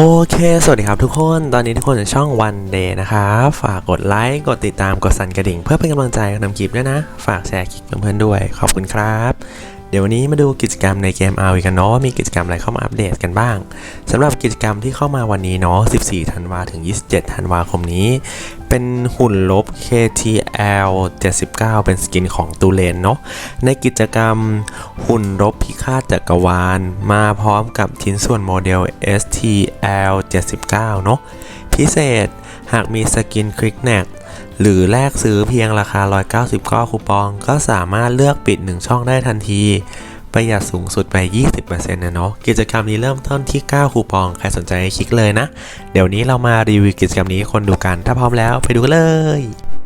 โอเค สวัสดีครับทุกคน ตอนนี้ทุกคนอยู่ช่องวันเดย์นะครับ ฝากกดไลค์ กดติดตาม กดสั่นกระดิ่ง เพื่อเป็นกำลังใจกับนำคลิปด้วยนะ ฝากแชร์คลิปเพื่อนๆด้วย ขอบคุณครับ เดี๋ยววันนี้มาดูกิจกรรมในเกม RV กันเนาะว่ามีกิจกรรมอะไรเข้ามาอัปเดตกันบ้างสำหรับกิจกรรมที่เข้ามาวันนี้เนาะ 14 ธันวาถึง 27 ธันวาคมนี้ เป็นหุ่นลบ KTL 79 เป็นสกินของตูเลนเนาะ ในกิจกรรมหุ่นรบพิฆาตจักรวาล มาพร้อมกับชิ้นส่วนโมเดล STL 79 เนาะ พิเศษ หากมีสกินคลิกแนกหรือแลกซื้อเพียงราคา 199 คูปอง ก็สามารถเลือกปิด 1 ช่องได้ทันที ประหยัดสูงสุดไป 20%นะเนาะ กิจกรรมนี้เริ่มต้นที่ 9 คูปอง ใครสนใจคลิกเลยนะ เดี๋ยวนี้เรามารีวิวกิจกรรมนี้คนดูกัน ถ้าพร้อมแล้วไปดูกันเลย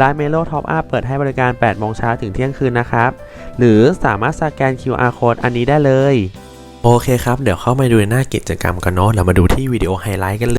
ร้านเมโลท็อปอัพเปิดให้บริการ 8 โมงเช้าถึงเที่ยงคืนนะครับ หรือสามารถสแกน QR code อันนี้ได้เลย โอเคครับ เดี๋ยวเข้ามาดูในหน้ากิจกรรมกันเนาะ เรามาดูที่วิดีโอไฮไลท์กันเลย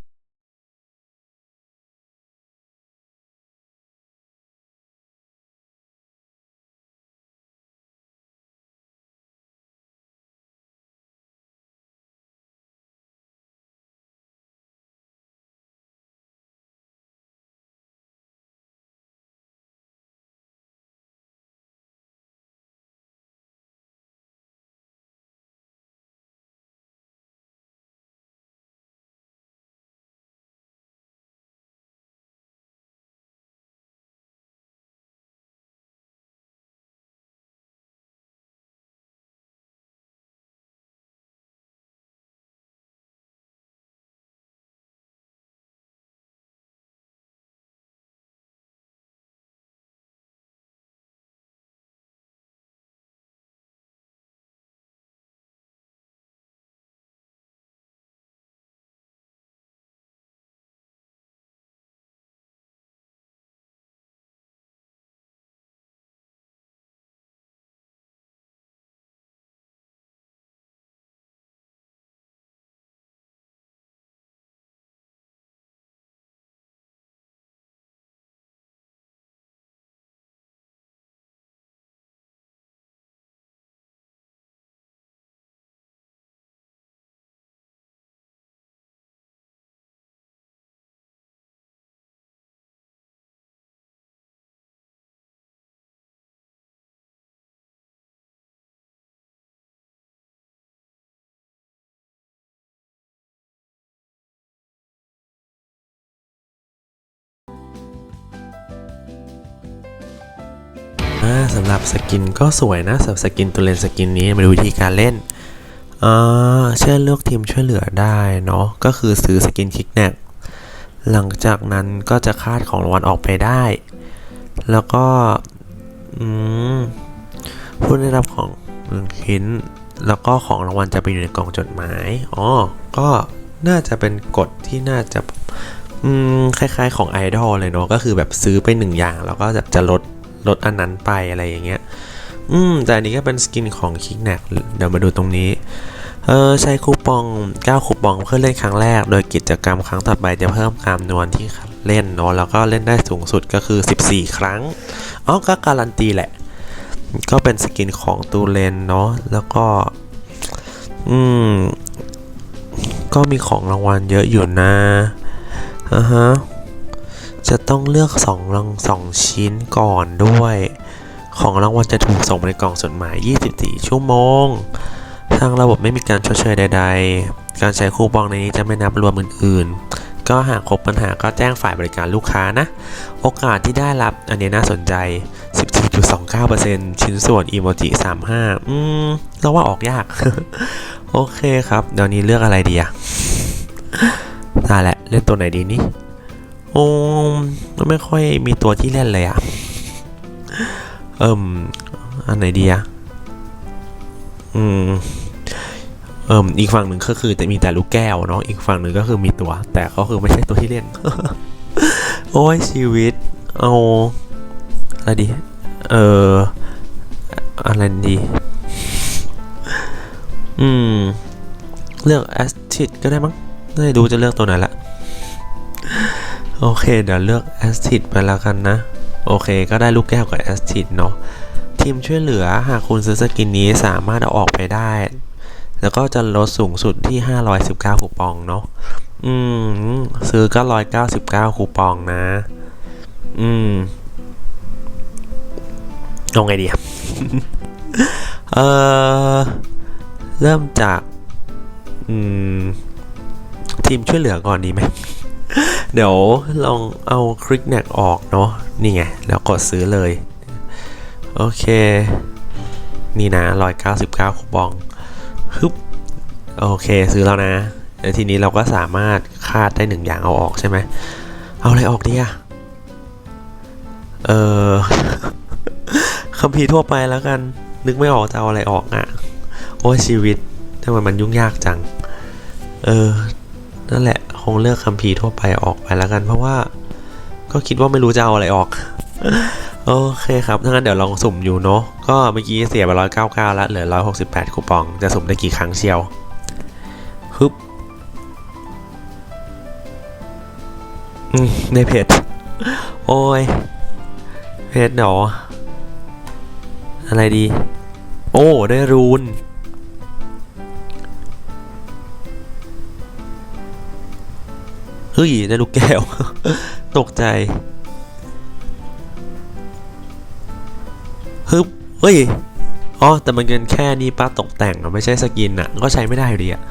สำหรับสกินก็สวยนะสำหรับสกินตัวเลนสกินนี้มาดูวิธีการเล่นอ่าเชื่อเลือกทีมช่วยเหลือได้เนาะก็คือซื้อสกินคิกแนกหลังจากนั้นก็จะคาดของรางวัลออกไปได้ แล้วก็อืมผู้ได้รับของหนึ่งชิ้น แล้วก็ของรางวัลจะไปอยู่ในกล่องจดหมายอ๋อก็น่าจะเป็นกฎที่น่าจะอืมคล้ายๆของไอดอลเลยเนาะก็คือแบบซื้อไปหนึ่งอย่าง แล้วก็จะจะลด ลดอันนั้นไปอะไรอย่างเงี้ย อืม แต่อันนี้ก็เป็นสกินของคิกแนกเดี๋ยวมาดูตรงนี้ เออใช้คูปอง 9 คูปองเพื่อเล่นครั้งแรก โดยกิจกรรมครั้งต่อไปจะเพิ่มจำนวนที่เล่นเนาะ แล้วก็เล่นได้สูงสุดก็คือ 14 ครั้ง อ๋อ ก็การันตีแหละ ก็เป็นสกินของตูเลนเนาะ แล้วก็ อืม ก็มีของรางวัลเยอะอยู่นะอ่าฮะ จะต้องเลือก2รัง2ชิ้นก่อนด้วย ของรางวัลจะถูกส่งไปในกล่องจดหมาย 24 ชั่วโมง ทางระบบไม่มีการชดเชยใด ๆ การใช้คูปองในนี้จะไม่นับรวมอื่นๆ ก็หากพบปัญหาก็แจ้งฝ่ายบริการลูกค้านะ โอกาสที่ได้รับอันนี้น่าสนใจ 14.29%ชิ้นส่วนอีโมจิ35 อืมเราว่าออกยาก โอเคครับ เดี๋ยวนี้เลือกอะไรดีอะน่าแหละ เล่นตัวไหนดีนี่ โอ้มันไม่ค่อยมีตัวที่เล่นเลยอะเอิ่มอันไหนดีอะอืมเอิ่มอีกฝั่งหนึ่งก็คือจะมีแต่ลูกแก้วเนาะอีกฝั่งหนึ่งก็คือมีตัว แต่ก็คือไม่ใช่ตัวที่เล่น โอ้ยชีวิต เอาอะไรดี เอออะไรดี อืม เลือกแอสทิดก็ได้มั้งไม่ดูจะเลือกตัวไหนละ โอเค เดี๋ยวเลือกแอสทิดไปแล้วกันนะ โอเค ก็ได้ลูกแก้วกับแอสทิดเนาะทีมช่วยเหลือหากคุณซื้อสกินนี้สามารถเอาออกไปได้ แล้วก็จะลดสูงสุดที่ 519 คูปองเนาะอืม ซื้อก็ 199 คูปองนะ อืมเอาไงดีเออเริ่มจาก อืม ทีมช่วยเหลือก่อนดีไหม เดี๋ยวลองเอาคลิกแนกออกเนาะนี่ไง แล้วกดซื้อเลย โอเค นี่นะ 199 คูปองฮึบโอเคซื้อแล้วนะแล้วทีนี้เราก็สามารถคาดได้หนึ่งอย่างเอาออกใช่ไหม เอาอะไรออกดีอะเออคัมภีร์ทั่วไปแล้วกัน นึกไม่ออกจะเอาอะไรออกอะโอ้ชีวิตทำไมมันยุ่งยากจัง เออ นั่นแหละ งเลือกคัมภีร์ทั่วไปออกไปแล้วกันเพราะว่า ก็คิดว่าไม่รู้จะเอาอะไรออก โอเคครับถ้างั้นเดี๋ยวลองสุ่มอยู่เนาะก็เมื่อกี้เสียไปร้อยเก้าเก้าแล้วเหลือร้อยหกสิบแปดคูปองจะสุ่มได้กี่ครั้งเชียวฮึบอืมในเพจโอ้ยเพจเนาะอะไรดี โอ้ ได้รูน ฮ้ยได้ลูกแก้ว ตกใจฮึบเฮ้ยอ๋อแต่มันเป็นแค่นี้ป้าตกแต่งอะไม่ใช่สกินอะก็ใช้ไม่ได้อยู่ดีอะ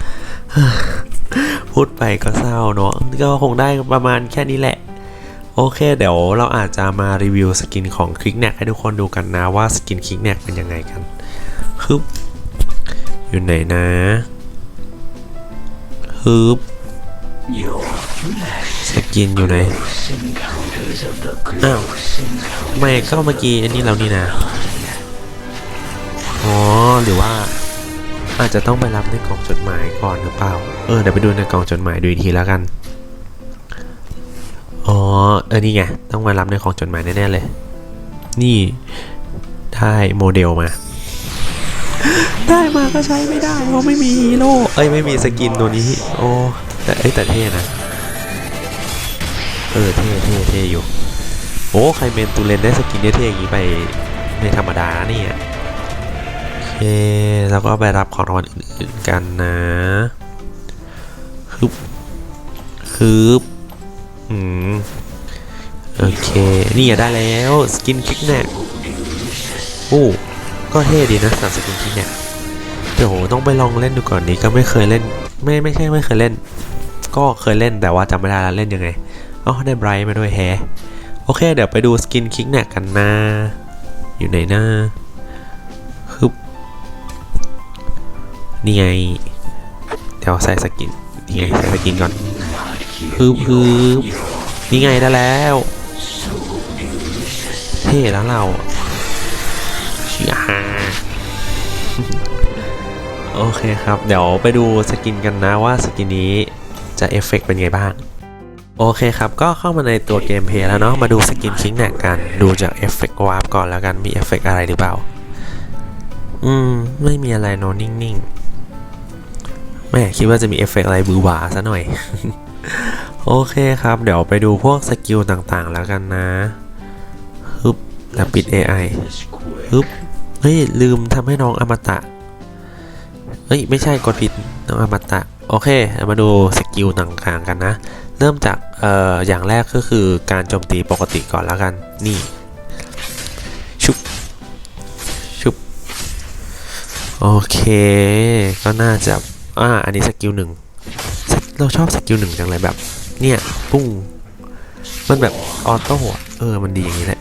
พูดไปก็เศร้าเนาะก็คงได้ประมาณแค่นี้แหละ โอเค เดี๋ยวเราอาจจะมารีวิวสกินของคลิกแนกให้ทุกคนดูกันนะว่าสกินคลิกแนกเป็นยังไงกันฮึบอยู่ไหนนะฮึบ สกินอยู่ไหน อ้าว ไม่ก็เมื่อกี้อันนี้เรานี่นะอ๋อหรือว่า อาจจะต้องไปรับในกล่องจดหมายก่อนหรือเปล่า เออเดี๋ยวไปดูในกล่องจดหมายดูอีกทีแล้วกัน อ๋อ เออนี่ไง ต้องมารับในกล่องจดหมายแน่ๆเลย นี่ได้โมเดลมา ได้มาก็ใช้ไม่ได้ เพราะไม่มีฮีโร่ เอ้ยไม่มีสกินตัวนี้ โอ้ แต่เอ้แต่เท่นะ เออเท่เท่เท่อยู่ โอ้ใครเมนตูเลนได้สกินเท่ๆอย่างนี้ไปไม่ธรรมดาเนี่ยโอเคแล้วก็ไปรับของรางวัลอื่นๆกันนะฮึบฮึบอืมโอเคนี่อะได้แล้วสกินคิกแนกโอ้ก็เท่ดีนะสำหรับสกินคิกแนกเดี๋ยวต้องไปลองเล่นดูก่อนนี้ก็ไม่เคยเล่น ไม่ไม่ใช่ไม่เคยเล่น ก็เคยเล่นแต่ว่าจำไม่ได้แล้วเล่นยังไงอ๋อได้ไบรท์มาด้วยแฮโอเค เดี๋ยวไปดูสกินคิกแนกกันนะ อยู่ไหนนะฮึบนี่ไง เดี๋ยวใส่สกิน นี่ไงใส่สกินก่อนฮึบฮึบนี่ไงได้แล้ว เท่แล้วเราชียฮาโอเคครับ เดี๋ยวไปดูสกินกันนะว่าสกินนี้ จะเอฟเฟกต์เป็นไงบ้าง โอเคครับ ก็เข้ามาในตัวเกมเพลย์แล้วเนาะ มาดูสกินคิงแนกกัน ดูจากเอฟเฟกต์วาร์ปก่อนแล้วกัน มีเอฟเฟกต์อะไรหรือเปล่า อืม ไม่มีอะไรเนอะนิ่งๆ แม่คิดว่าจะมีเอฟเฟกต์อะไรบือหวาซะหน่อย โอเคครับ เดี๋ยวไปดูพวกสกิลต่างๆแล้วกันนะฮึบแต่ปิด AI ฮึบเฮ้ย ลืมทำให้น้องอมตะ เฮ้ย ไม่ใช่กดผิดน้องอมตะ โอเคเอามาดูสกิลต่างๆกันนะ เริ่มจากเอ่ออย่างแรกก็คือการโจมตีปกติก่อนแล้วกัน นี่ ชุบ ชุบ โอเค ก็น่าจะ อ่า อันนี้สกิลหนึ่ง เราชอบสกิลหนึ่งจังเลยแบบ เนี่ย ปุ้ง มันแบบออโต้เออ มันดีอย่างนี้แหละ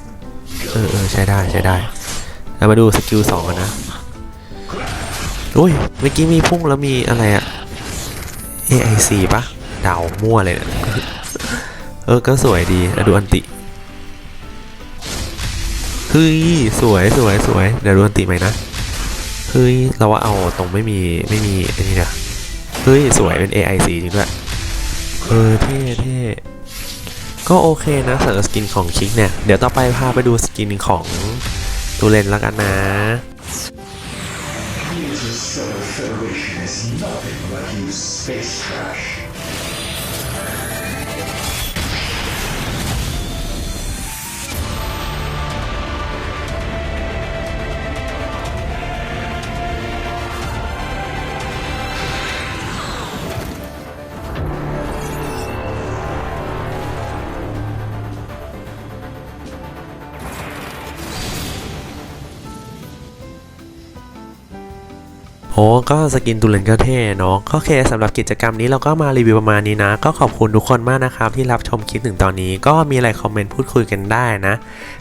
เออเออใช้ได้ใช้ได้เอามาดูสกิลสองกันนะ อุ้ย เมื่อกี้มีพุ่งแล้วมีอะไรอะ AIC ปะเดามั่วเลยเนะเออ ก็สวยดีแล้วดูอันติเฮ้ยสวยสวยสวยเดี๋ยวดูอันติไหมนะเฮ้ยเราว่าเอาตรงไม่มีไม่มีอันนี้นะเฮ้ยสวยเป็น AIC จริงด้วยเออเท่เท่ก็โอเคนะสำหรับสกินของคิกเนี่ย เดี๋ยวต่อไปพาไปดูสกินของตูเลนแล้วกันนะ space trash. โอ้ก็สกินตุเลนก็เท่เนาะก็โอเคสำหรับกิจกรรมนี้เราก็มารีวิวประมาณนี้นะ ก็ขอบคุณทุกคนมากนะครับที่รับชมคลิปถึงตอนนี้ ก็มีอะไรคอมเมนต์พูดคุยกันได้นะ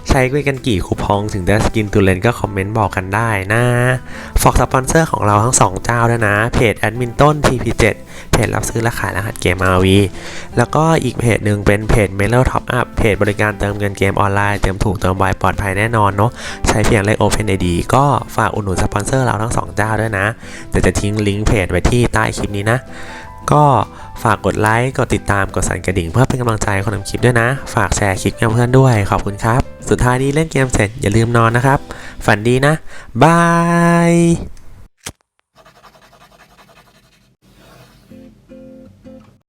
ใช้คุยกันกี่คูปองถึงได้สกินตุเลนก็คอมเมนต์บอกกันได้นะฝากสปอนเซอร์ของเราทั้งสองเจ้าด้วยนะเพจแอดมินต้น TP7 เพจรับซื้อและขายรหัสเกม RV แล้วก็อีกเพจหนึ่งเป็นเพจ m e l o Top Up เพจบริการเติมเงินเกมออนไลน์เติมถูกเติมไวปลอดภัยแน่นอนเนาะใช้เพียงเลข OpenID ก็ฝากอุดหนุนสปอนเซอร์เราทั้งสองเจ้าด้วยนะเดี๋ยวจะทิ้งลิงก์เพจไว้ที่ใต้คลิปนี้นะก็ฝากกดไลค์ กดติดตาม กดสั่นกระดิ่งเพื่อเป็นกำลังใจคนทำคลิปด้วยนะ ฝากแชร์คลิปกับเพื่อนด้วย ขอบคุณครับ สุดท้ายนี้เล่นเกมเสร็จอย่าลืมนอนนะครับ ฝันดีนะ บาย